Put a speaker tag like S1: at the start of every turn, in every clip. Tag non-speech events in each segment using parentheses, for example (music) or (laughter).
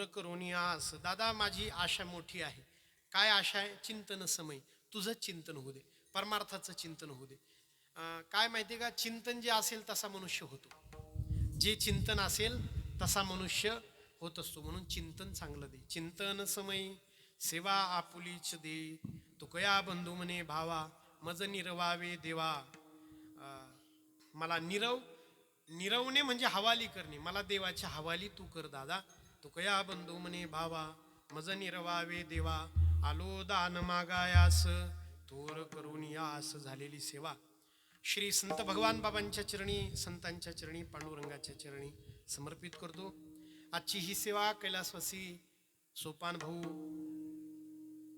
S1: थोर करून आस दादा माझी आशा मोठी आहे. काय आशा आहे? चिंतन समय. तुझं चिंतन होऊ दे. परमार्थाचं चिंतन होऊ दे. काय माहिती का? चिंतन जे असेल तसा मनुष्य होतो. जे चिंतन असेल तसा मनुष्य होत असतो. म्हणून चिंतन चांगलं दे. चिंतन समय. सेवा आपुलीच दे. तुकया बंधू म्हणे भावा मज निरवावे देवा. अं, मला निरव निरवणे म्हणजे हवाली करणे. मला देवाच्या हवाली तू कर दादा. तुकया बंधू म्हणे भावा मज निरवावे देवा आलो दान मागायास थोर करून यास झालेली सेवा. श्री संत भगवान बाबांच्या चरणी संतांच्या चरणी पांडुरंगाच्या चरणी समर्पित करतो. आजची ही सेवा कैलासवासी सोपान भाऊ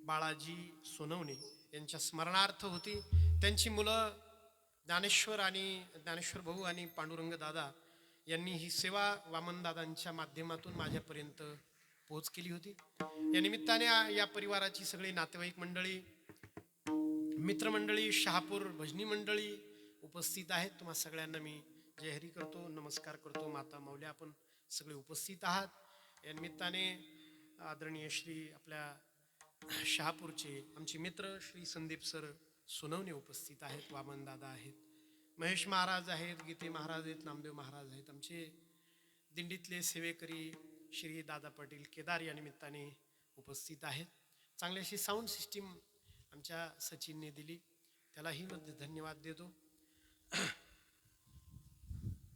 S1: बाळाजी सोनवणे यांच्या स्मरणार्थ होती. त्यांची मुलं ज्ञानेश्वर आणि ज्ञानेश्वर भाऊ आणि पांडुरंग दादा यांनी ही सेवा वामनदादांच्या माध्यमातून माझ्यापर्यंत पोहोच केली होती. या निमित्ताने या परिवाराची सगळी नातेवाईक मंडळी मित्रमंडळी शहापूर भजनी मंडळी उपस्थित आहेत. तुम्हा सगळ्यांना मी जयहरी करतो नमस्कार करतो. माता माऊल्या आपण सगळे उपस्थित आहात. या निमित्ताने आदरणीय श्री आपल्या शहापूरचे आमचे मित्र श्री संदीप सर सोनवणे उपस्थित आहेत. वामनदादा आहेत. महेश महाराज आहेत गीते महाराज आहेत नामदेव महाराज आहेत. आमचे दिंडीतले सेवेकरी श्री दादा पाटील केदार या निमित्ताने उपस्थित आहेत. चांगली अशी साऊंड सिस्टीम आमच्या सचिनने दिली. त्यालाही मध्ये धन्यवाद देतो. (clears throat)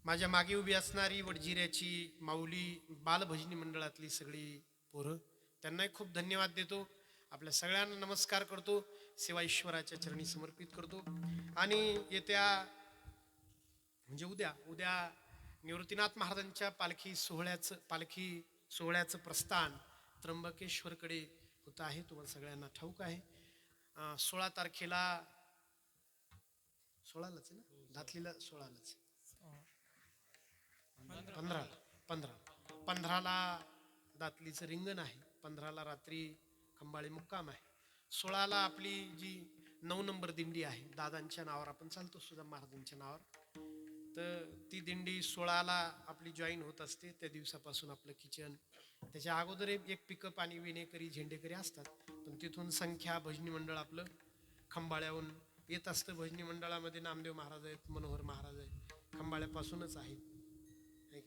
S1: माझ्या मागे उभी असणारी वडजिऱ्याची माऊली बालभजनी मंडळातली सगळी पोरं त्यांनाही खूप धन्यवाद देतो. आपल्या सगळ्यांना नमस्कार करतो. सेवा ईश्वराच्या चरणी समर्पित करतो. आणि येत्या म्हणजे उद्या उद्या निवृत्तीनाथ महाराजांच्या पालखी सोहळ्याचं पालखी सोहळ्याचं प्रस्थान त्र्यंबकेश्वरकडे होत आहे. तुम्हाला सगळ्यांना ठाऊक आहे. सोळा तारखेला सोळालाच आहे ना? दातलीला सोळालाच पंधरा पंधरा पंधराला दातलीचं रिंगण आहे. पंधराला रात्री खंबाळी मुक्काम आहे. सोळाला आपली जी नऊ नंबर दिंडी आहे दादांच्या नावावर आपण चालतो सुद्धा महाराजांच्या नावावर. तर ती दिंडी सोळाला आपली जॉईन होत असते. त्या दिवसापासून आपलं किचन त्याच्या अगोदर एक पिकअप आणि विणेकरी झेंडेकरी असतात. पण तिथून संख्या भजनी मंडळ आपलं खंबाळ्याहून येत असतं. भजनी मंडळामध्ये नामदेव महाराज आहेत मनोहर महाराज आहेत. खंबाळ्यापासूनच आहेत. की?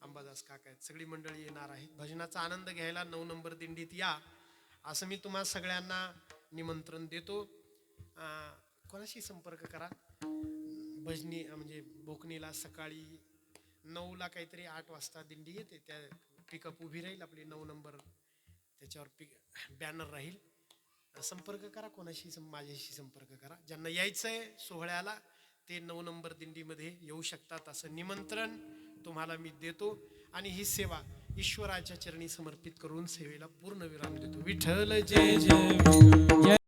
S1: अंबादास काका आहेत. सगळी मंडळी येणार आहेत. भजनाचा आनंद घ्यायला नऊ नंबर दिंडीत या. असं मी तुम्हा सगळ्यांना निमंत्रण देतो. कोणाशी संपर्क करा? भजनी म्हणजे बोकणीला सकाळी नऊला काहीतरी आठ वाजता दिंडी येते. त्या पिकअप उभी राहील आपली नऊ नंबर त्याच्यावर पिक बॅनर राहील. संपर्क करा कोणाशी सं- माझ्याशी संपर्क करा. ज्यांना यायचं आहे सोहळ्याला ते नऊ नंबर दिंडीमध्ये येऊ शकतात असं निमंत्रण तुम्हाला मी देतो. आणि ही सेवा ईश्वराच्या चरणी समर्पित करून सेवेला पूर्ण विराम देतो. विठ्ठल जय जय.